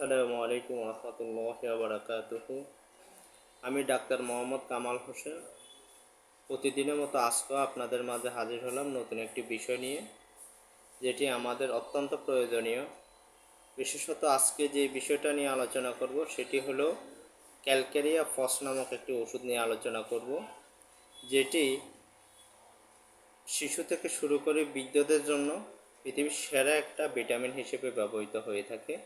আসসালামু আলাইকুম রহমতুল্লাহ বারাকাতুহ। আমি ডাক্তার মোহাম্মদ কামাল হোসেন। প্রতিদিনের মতো আজকেও আপনাদের মাঝে হাজির হলাম নতুন একটি বিষয় নিয়ে, যেটি আমাদের অত্যন্ত প্রয়োজনীয়। বিশেষত আজকে যে বিষয়টা নিয়ে আলোচনা করব, সেটি হলো ক্যালকেরিয়া ফস নামক একটি ওষুধ নিয়ে আলোচনা করব, যেটি শিশু থেকে শুরু করে বৃদ্ধদের জন্য পৃথিবীর সেরা একটা ভিটামিন হিসেবে ব্যবহৃত হয়ে থাকে।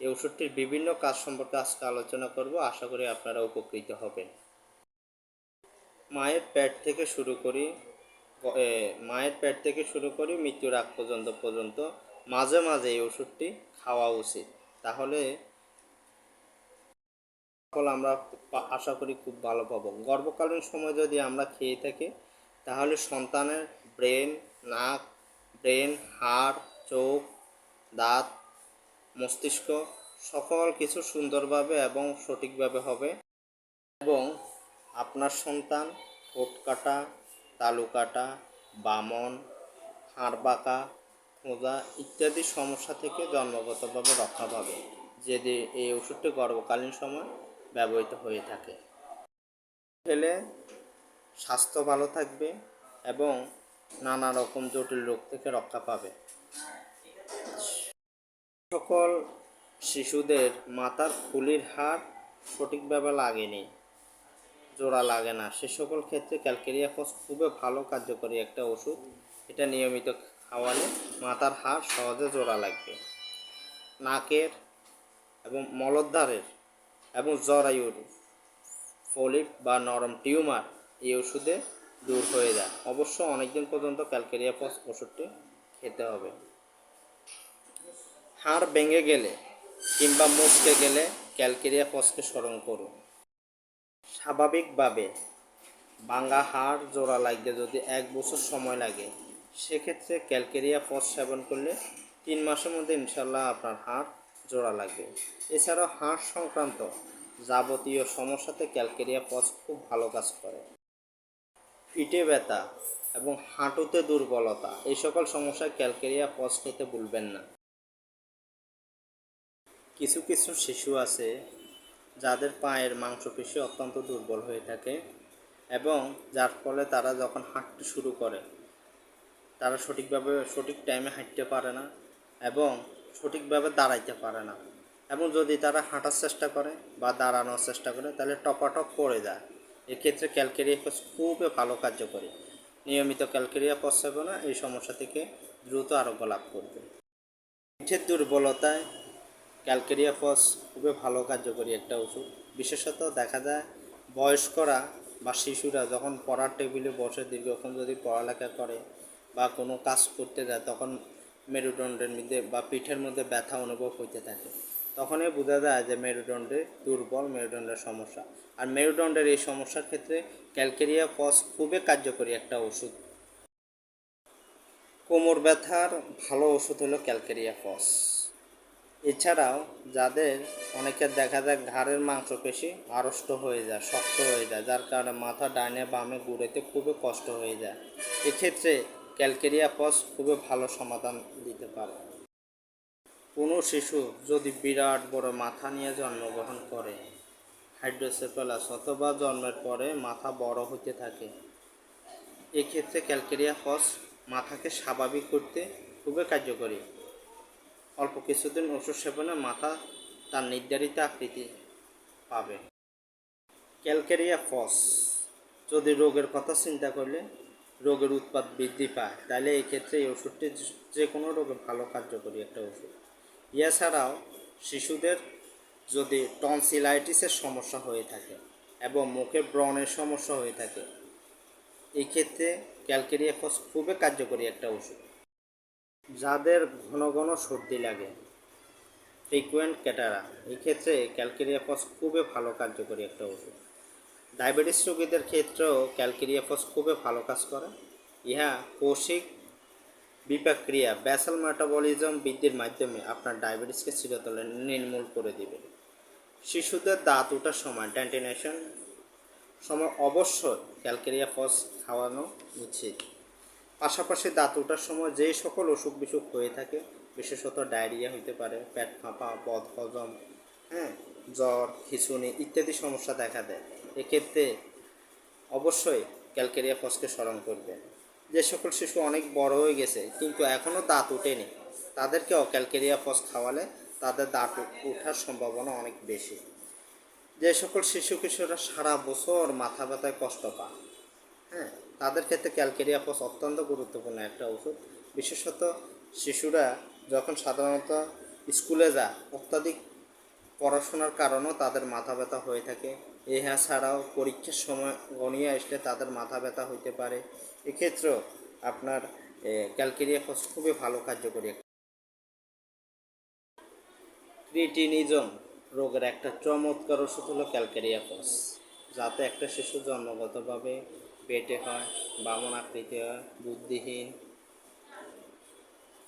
এই ওষুধটির বিভিন্ন কাজ সম্পর্কে আজকে আলোচনা করব। আশা করি আপনারা উপকৃত হবেন। মায়ের পেট থেকে শুরু করি মায়ের পেট থেকে শুরু করি, মৃত্যুর আগ পর্যন্ত পর্যন্ত মাঝে মাঝে এই ওষুধটি খাওয়া উচিত। তাহলে ফল আমরা আশা করি খুব ভালো পাবো। গর্ভকালীন সময় যদি আমরা খেয়ে থাকি, তাহলে সন্তানের ব্রেন, নাক, ব্রেন, হাড়, চোখ, দাঁত মস্তিষ্ক সকল কিছু সুন্দরভাবে এবং সঠিকভাবে হবে এবং আপনার সন্তান, ঠোঁট কাটা, তালু কাটা, বামন, হাড় বাঁকা, খোঁজা ইত্যাদি সমস্যা থেকে জন্মগতভাবে রক্ষা পাবে যদি এই ওষুধটি গর্ভকালীন সময় ব্যবহৃত হয়ে থাকে। খেলে স্বাস্থ্য ভালো থাকবে এবং নানা রকম জটিল রোগ থেকে রক্ষা পাবে। সকল শিশুদের মাথার খুলির হাড় সঠিকভাবে লাগেনি, জোড়া লাগে না। সে সকল ক্ষেত্রে ক্যালকেরিয়া ফস খুবই ভালো কার্যকরী একটা ওষুধ। এটা নিয়মিত খাওয়ালে মাথার হাড় সহজে জোড়া লাগবে। নাকের এবং মলদ্বারের এবং জরায়ুর ফলিপ বা নরম টিউমার এই ওষুধে দূর হয়ে যায়। অবশ্য অনেকদিন পর্যন্ত ক্যালকেরিয়া ফস ওষুধটি খেতে হবে। হাড় ভেঙে গেলে কিংবা মুচকে গেলে ক্যালকেরিয়া ফসকে স্মরণ করুন। স্বাভাবিকভাবে ভাঙ্গা হাড় জোড়া লাগতে যদি এক বছর সময় লাগে, সেক্ষেত্রে ক্যালকেরিয়া ফস সেবন করলে তিন মাসের মধ্যে ইনশাল্লাহ আপনার হাড় জোড়া লাগবে। এছাড়াও হাড় সংক্রান্ত যাবতীয় সমস্যাতে ক্যালকেরিয়া ফস খুব ভালো কাজ করে। পিঠে ব্যথা এবং হাঁটুতে দুর্বলতা, এই সকল সমস্যায় ক্যালকেরিয়া ফস খেতে ভুলবেন না। কিছু কিছু শিশু আছে যাদের পায়ের মাংসপেশি অত্যন্ত দুর্বল হয়ে থাকে এবং যার ফলে তারা যখন হাঁটতে শুরু করে, তারা সঠিকভাবে, সঠিক টাইমে হাঁটতে পারে না এবং সঠিকভাবে দাঁড়াইতে পারে না। এবং যদি তারা হাঁটার চেষ্টা করে বা দাঁড়ানোর চেষ্টা করে, তাহলে টপাটপ পড়ে যায়। এক্ষেত্রে ক্যালকেরিয়া ফস খুবই ভালো কার্যকরী। নিয়মিত ক্যালকেরিয়া ফস সেবনে এই সমস্যা থেকে দ্রুত আরোগ্য লাভ করবে। পিঠের দুর্বলতায় ক্যালকেরিয়া ফস খুবই ভালো কার্যকরী একটা ওষুধ। বিশেষত দেখা যায় বয়স্করা বা শিশুরা যখন পড়ার টেবিলে বসে দীর্ঘক্ষণ যদি পড়ালেখা করে বা কোনো কাজ করতে যায়, তখন মেরুদণ্ডের মধ্যে বা পিঠের মধ্যে ব্যথা অনুভব হইতে থাকে। তখনই বোঝা যায় যে মেরুদণ্ডে দুর্বল, মেরুদণ্ডের সমস্যা। আর মেরুদণ্ডের এই সমস্যার ক্ষেত্রে ক্যালকেরিয়া ফস খুবই কার্যকরী একটা ওষুধ। কোমর ব্যথার ভালো ওষুধ হলো ক্যালকেরিয়া ফস। এছাড়াও যাদের অনেকের দেখা যায় ঘাড়ের মাংসপেশি আড়ষ্ট হয়ে যায়, শক্ত হয়ে যায়, যার কারণে মাথা ডাইনে বামে ঘুরেতে খুবই কষ্ট হয়ে যায়। এক্ষেত্রে ক্যালকেরিয়া পস খুবই ভালো সমাধান দিতে পারে। কোনো শিশু যদি বিরাট বড় মাথা নিয়ে জন্মগ্রহণ করে, হাইড্রোসেফালাস অথবা জন্মের পরে মাথা বড় হতে থাকে, এক্ষেত্রে ক্যালকেরিয়া ফস মাথাকে স্বাভাবিক করতে খুবই কার্যকরী। অল্প কিছুদিন ওষুধ সেবনে মাথা তার নির্ধারিত আকৃতি পাবে। Calcarea phos. যদি রোগের কথা চিন্তা করলে রোগের উৎপাদ বৃদ্ধি পায়, তাহলে এই ক্ষেত্রে এই ওষুধটি যে- কোনো রোগে ভালো কার্যকরী একটা ওষুধ। এছাড়াও শিশুদের যদি টনসিলাইটিসের সমস্যা হয়ে থাকে এবং মুখে ব্রণের সমস্যা হয়ে থাকে এই ক্ষেত্রে ক্যালকেরিয়া ফস খুবই কার্যকরী একটা ওষুধ। যাদের ঘন ঘন সর্দি লাগে ফ্রিকুয়েন্ট ক্যাটারা এই ক্ষেত্রে ক্যালকেরিয়া ফস খুবই ভালো কার্যকরী একটা ওষুধ। ডায়াবেটিস রোগীদের ক্ষেত্রেও ক্যালকেরিয়া ফস খুবই ভালো কাজ করে। ইহা কৌশিক বিপাক্রিয়া ব্যাসাল মেটাবলিজম বৃদ্ধির মাধ্যমে আপনার ডায়াবেটিসকে চিরতলে নির্মূল করে দিবে। শিশুদের দাঁত ওঠার সময় ডেন্টিনেশন সময় অবশ্যই ক্যালকেরিয়া ফস খাওয়ানো উচিত। পাশাপাশি দাঁত ওঠার সময় যে সকল অসুখ বিসুখ হয়ে থাকে, বিশেষত ডায়রিয়া হইতে পারে, পেট ফাঁপা, বদ হজম হ্যাঁ জ্বর, খিঁচুনি ইত্যাদি সমস্যা দেখা দেয়। এক্ষেত্রে অবশ্যই ক্যালকেরিয়া ফসকে স্মরণ করবেন যে সকল শিশু অনেক বড় হয়ে গেছে, কিন্তু এখনও দাঁত ওঠেনি। তাদেরকেও ক্যালকেরিয়া ফস খাওয়ালে তাদের দাঁত ওঠার সম্ভাবনা অনেক বেশি। যে সকল শিশু কিশোররা সারা বছর মাথা ব্যথায় কষ্ট পায়। হ্যাঁ তাদের ক্ষেত্রে ক্যালকেরিয়া ফস অত্যন্ত গুরুত্বপূর্ণ একটা ওষুধ। বিশেষত শিশুরা যখন সাধারণত স্কুলে যায়, অত্যাধিক পড়াশোনার কারণেও তাদের মাথা ব্যথা হয়ে থাকে। এহা ছাড়াও পরীক্ষার সময় গণিয়ে আসলে তাদের মাথা ব্যথা হইতে পারে। এক্ষেত্রেও আপনার ক্যালকেরিয়া ফস খুবই ভালো কার্যকরী ক্রিটিনিজম রোগের একটা চমৎকার ওষুধ হলো ক্যালকেরিয়া ফস যাতে একটা শিশু জন্মগতভাবে পেটে হয়, বামন আকৃতি হয়, বুদ্ধিহীন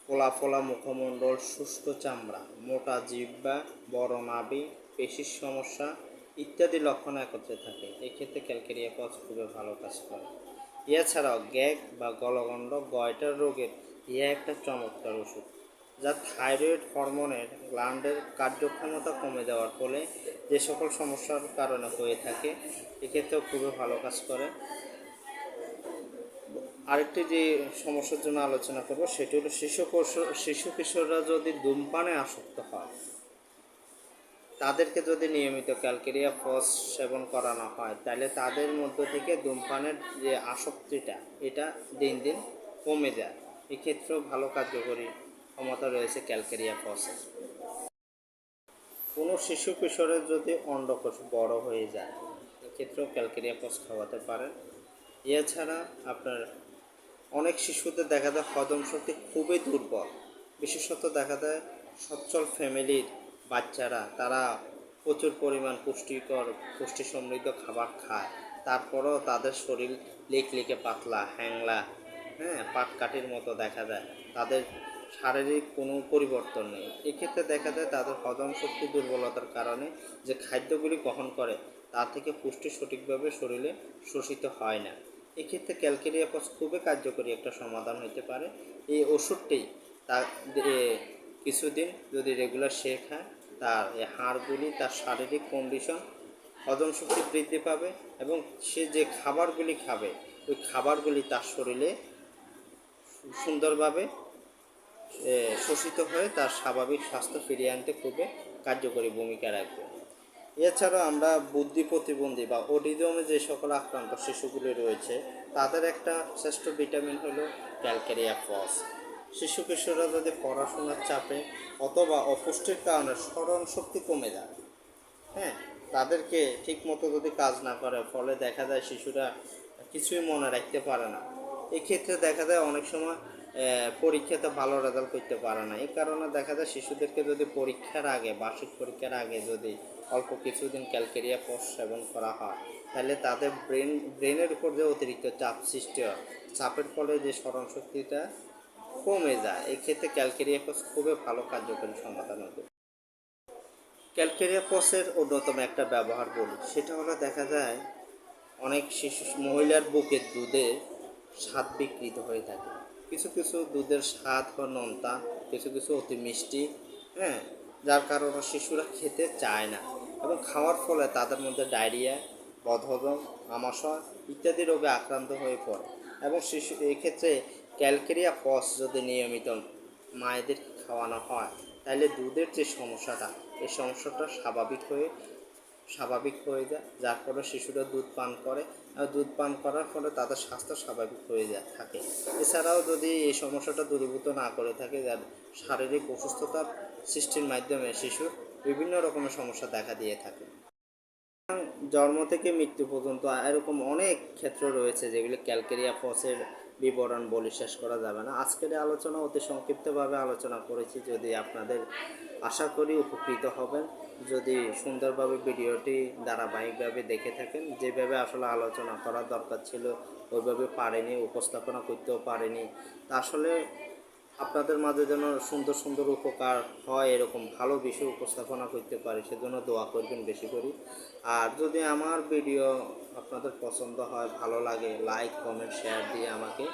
ফোলা ফোলা মুখমণ্ডল, শুষ্ক চামড়া, মোটা জিহ্বা, বড় নাবি পেশির সমস্যা ইত্যাদি লক্ষণ একত্রে থাকে। এক্ষেত্রে ক্যালকেরিয়া পজ খুবই ভালো কাজ করে। এছাড়াও গ্যাগ বা গলগণ্ড গয়টার রোগের ইয়ে একটা চমৎকার ওষুধ, যা থাইরয়েড হরমোনের গ্ল্যান্ডের কার্যক্ষমতা কমে যাওয়ার ফলে যে সকল সমস্যার কারণে হয়ে থাকে, এক্ষেত্রেও খুবই ভালো কাজ করে। আরেকটি যে সমস্যার জন্য আলোচনা করব, সেটি হলো শিশু শিশু কিশোররা যদি ধূমপানে আসক্ত হয়, তাদেরকে যদি নিয়মিত ক্যালকেরিয়া ফস সেবন করানো হয়, তাহলে তাদের মধ্য থেকে ধূমপানের যে আসক্তিটা, এটা দিন দিন কমে যায়। এক্ষেত্রেও ভালো কার্যকরী ক্ষমতা রয়েছে ক্যালকেরিয়া ফসের কোনো শিশু কিশোরের যদি অন্ডকোষ বড় হয়ে যায়, এক্ষেত্রেও ক্যালকেরিয়া ফস খাওয়াতে পারেন। এছাড়া আপনার অনেক শিশুদের দেখা যায় হজম শক্তি খুবই দুর্বল। বিশেষত দেখা যায় সচ্ছল ফ্যামিলির বাচ্চারা, তারা প্রচুর পরিমাণ পুষ্টিকর পুষ্টি সমৃদ্ধ খাবার খায়। তারপরেও তাদের শরীর লিক লিকে পাতলা, হ্যাংলা হ্যাঁ পাটকাঠির মতো দেখা যায়। তাদের শারীরিক কোনো পরিবর্তন নেই। এক্ষেত্রে দেখা যায় তাদের হজম শক্তি দুর্বলতার কারণে যে খাদ্যগুলি গ্রহণ করে, তা থেকে পুষ্টি সঠিকভাবে শরীরে শোষিত হয় না। এক্ষেত্রে ক্যালকেরিয়া ফস খুবই কার্যকরী একটা সমাধান হতে পারে। এই ওষুধটি তার কিছুদিন যদি রেগুলার সে খায় তার হাড়গুলি তার শারীরিক কন্ডিশন হজম শক্তি বৃদ্ধি পাবে এবং সে যে খাবারগুলি খাবে, ওই খাবারগুলি তার শরীরে সুন্দরভাবে শোষিত হয়ে তার স্বাভাবিক স্বাস্থ্য ফিরিয়ে আনতে খুবই কার্যকরী ভূমিকা রাখবে। এছাড়াও আমরা বুদ্ধি প্রতিবন্ধী বা অটিজমে যে সকল আক্রান্ত শিশুগুলি রয়েছে, তাদের একটা শ্রেষ্ঠ ভিটামিন হলো ক্যালকেরিয়া ফস। শিশু কিশোররা যদি পড়াশোনার চাপে অথবা অপুষ্টির কারণে স্মরণ শক্তি কমে যায় হ্যাঁ তাদেরকে ঠিক মতো যদি কাজ না করে, ফলে দেখা যায় শিশুরা কিছুই মনে রাখতে পারে না। এক্ষেত্রে দেখা যায় অনেক সময় পরীক্ষাতে ভালো রেজাল্ট করতে পারে না। এই কারণে দেখা যায় শিশুদেরকে যদি পরীক্ষার আগে, বার্ষিক পরীক্ষার আগে যদি অল্প কিছুদিন ক্যালকেরিয়া পস সেবন করা হয়, তাহলে তাদের ব্রেন ব্রেনের উপর যে অতিরিক্ত চাপ সৃষ্টি হয়, চাপের ফলে যে স্মরণ শক্তিটা কমে যায় এক্ষেত্রে ক্যালকেরিয়া পস খুবই ভালো কার্যকরী সমাধান হবে। ক্যালকেরিয়া পসের অন্যতম একটা ব্যবহার বলি, সেটা হলো দেখা যায় অনেক শিশু, মহিলার বুকের দুধে স্বাদ বিকৃত হয়ে থাকে। কিছু কিছু দুধের স্বাদ হয় নোনতা, কিছু কিছু অতি মিষ্টি হ্যাঁ যার কারণে শিশুরা খেতে চায় না এবং খাওয়ার ফলে তাদের মধ্যে ডায়রিয়া, বদহজম, আমাশয় ইত্যাদি রোগে আক্রান্ত হয়ে পড়ে। এবং শিশু, এক্ষেত্রে ক্যালকেরিয়া পস যদি নিয়মিত মায়েদের খাওয়ানো হয়, তাহলে দুধের যে সমস্যাটা, এই সমস্যাটা স্বাভাবিক হয়ে স্বাভাবিক হয়ে যায়, যার ফলে শিশুরা দুধ পান করে। আর দুধ পান করার ফলে তাদের স্বাস্থ্য স্বাভাবিক হয়ে যায়, থাকে। এছাড়াও যদি এই সমস্যাটা দূরীভূত না করে থাকে, যার শারীরিক অসুস্থতার সৃষ্টির মাধ্যমে শিশুর বিভিন্ন রকমের সমস্যা দেখা দিয়ে থাকে। জন্ম থেকে মৃত্যু পর্যন্ত এরকম অনেক ক্ষেত্র রয়েছে যেগুলি ক্যালকেরিয়া, ফসের বিবরণ বলে শেষ করা যাবে না। আজকের আলোচনা অতি সংক্ষিপ্তভাবে আলোচনা করেছি। যদি আপনাদের আশা করি উপকৃত হবেন, যদি সুন্দরভাবে ভিডিওটি ধারাবাহিকভাবে দেখে থাকেন, যেভাবে আসলে আলোচনা করার দরকার ছিল, ওইভাবে পারেনি, উপস্থাপনা করতেও পারেনি আসলে আপনাদের মাঝে যেন সুন্দর সুন্দর উপকার হয়, এরকম ভালো বিষয় উপস্থাপনা করতে পারি, সেজন্য দোয়া করবেন বেশি করি। আর যদি আমার ভিডিও আপনাদের পছন্দ হয়, ভালো লাগে লাইক কমেন্ট শেয়ার দিয়ে আমাকে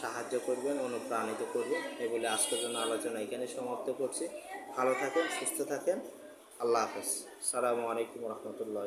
সাহায্য করবেন, অনুপ্রাণিত করবেন। এই বলে আজকের জন্য আলোচনা এখানে সমাপ্ত করছি। ভালো থাকেন, সুস্থ থাকেন। আল্লাহ হাফেজ। সালামু আলাইকুম রহমতুল্লাহ